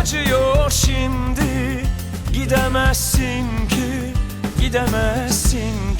acıyor şimdi. Gidemezsin ki gidemezsin ki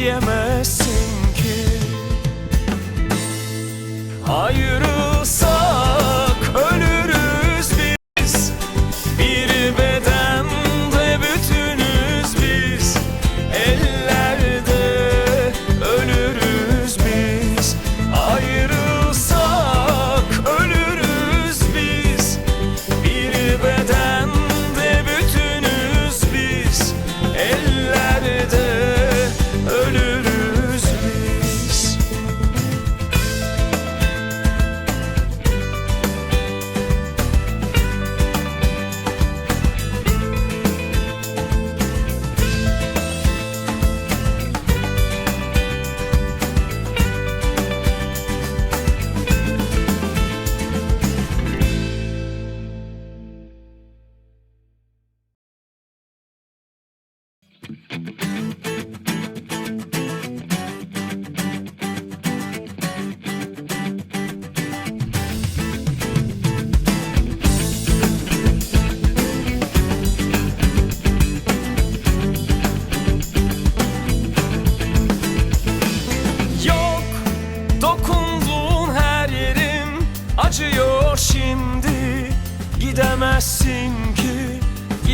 diyemezsin ki. Ayrılsak